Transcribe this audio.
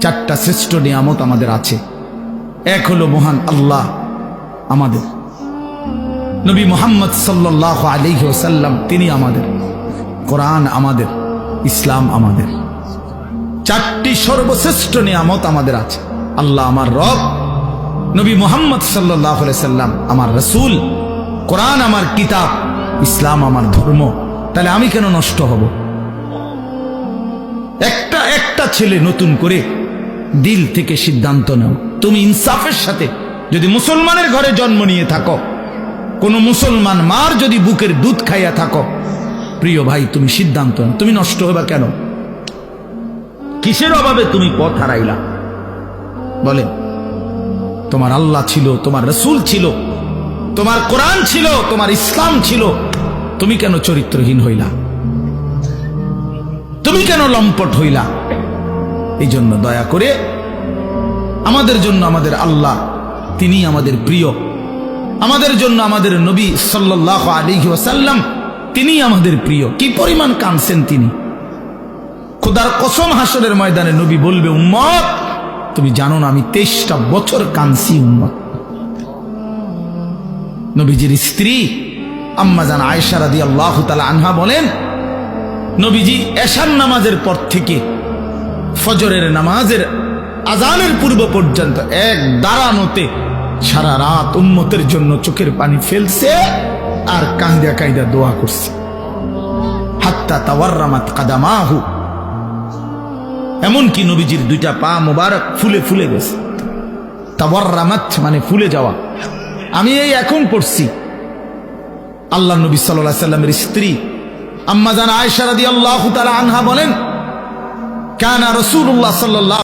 চারটা শ্রেষ্ঠ নিয়ামত আমাদের আছে। এক হলো মহান আল্লাহ আমাদের। নবী মোহাম্মদ সাল্লাহ আলিহি ওসাল্লাম তিনি আমাদের। কোরআন আমাদের, ইসলাম আমাদের। চারটি সর্বশ্রেষ্ঠ নিয়ামত আমাদের আছে। আল্লাহ আমার রব, নবী মোহাম্মদ সাল্লাহ সাল্লাম আমার রসুল, কোরআন আমার কিতাব, ইসলাম আমার ধর্ম। তাহলে আমি কেন নষ্ট হব? একটা একটা ছেলে নতুন করে দিল থেকে সিদ্ধান্ত নাও। তুমি ইনসাফের সাথে যদি মুসলমানের ঘরে জন্ম নিয়ে থাকো, কোন মুসলমান মার যদি বুকের দুধ খাইয়া থাকো, প্রিয় ভাই, তুমি সিদ্ধান্ত নাও। তুমি নষ্ট হবা কেন? কিসের অভাবে তুমি পথ হারাইলা? বলে তোমার আল্লাহ ছিল, তোমার রসুল ছিল, তোমার কোরআন ছিল, তোমার ইসলাম ছিল, তুমি কেন চরিত্রহীন হইলা? তুমি কেন লম্পট হইলা? এই জন্য দয়া করে আমাদের জন্য আমাদের আল্লাহ, তিনি আমাদের প্রিয়। আমাদের জন্য আমাদের নবী সাল্লাহ আলী ওয়াসাল্লাম, তিনি আমাদের প্রিয়। কি পরিমাণ কানছেন তিনি। খোদার কসম হাসরের ময়দানে নবী বলবে, উম্মত, তুমি জানো না আমি তেইশটা বছর কানছি উম্মত। নবীজির স্ত্রী আম্মাজান আয়েশা রাদি আল্লাহ তালা আনহা বলেন, নবীজি এশান নামাজের পর থেকে ফজরের নামাজের আজানের পূর্ব পর্যন্ত এক দাঁড়ানোতে সারা রাত উম্মতের জন্য চোখের পানি ফেলছে আর কাঁদা কাঁদা দোয়া করছে। হাত্তা তাওয়ার্রামাত কাদামাহু। এমনকি নবীজির দুইটা পা মোবারক ফুলে ফুলে গেছে। তাওয়ার্রামাত মানে ফুলে যাওয়া। আমি এই এখন পড়ছি। আল্লাহ নবী সাল্লাহ সাল্লামের স্ত্রী আম্মা জান আয়সা রাদি আল্লাহ আনহা বলেন কানা রসুল্লাহ সাল্লাহ